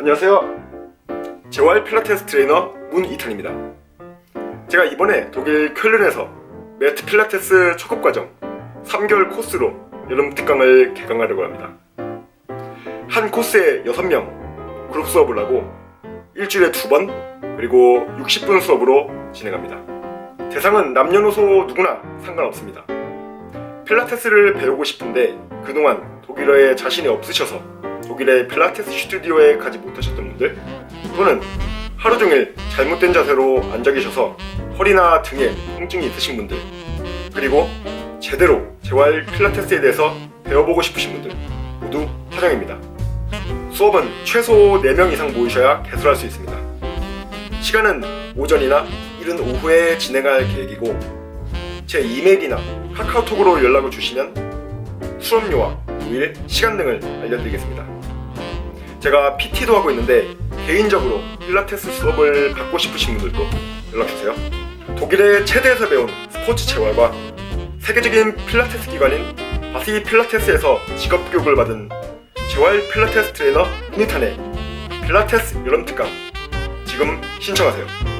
안녕하세요. 재활 필라테스 트레이너 문이탄입니다. 제가 이번에 독일 쾰른에서 매트 필라테스 초급 과정 3개월 코스로 여름 특강을 개강하려고 합니다. 한 코스에 6명 그룹 수업을 하고 일주일에 두 번 그리고 60분 수업으로 진행합니다. 대상은 남녀노소 누구나 상관없습니다. 필라테스를 배우고 싶은데 그동안 독일어에 자신이 없으셔서 독일의 필라테스 스튜디오에 가지 못하셨던 분들 또는 하루 종일 잘못된 자세로 앉아 계셔서 허리나 등에 통증이 있으신 분들 그리고 제대로 재활 필라테스에 대해서 배워보고 싶으신 분들 모두 환영입니다. 수업은 최소 4명 이상 모이셔야 개설할 수 있습니다. 시간은 오전이나 이른 오후에 진행할 계획이고 제 이메일이나 카카오톡으로 연락을 주시면 수업료와 모일, 시간 등을 알려드리겠습니다. 제가 PT도 하고 있는데 개인적으로 필라테스 수업을 받고 싶으신 분들도 연락주세요. 독일의 체대에서 배운 스포츠 재활과 세계적인 필라테스 기관인 바시 필라테스에서 직업 교육을 받은 재활 필라테스 트레이너 문희탄의 필라테스 여름 특강 지금 신청하세요.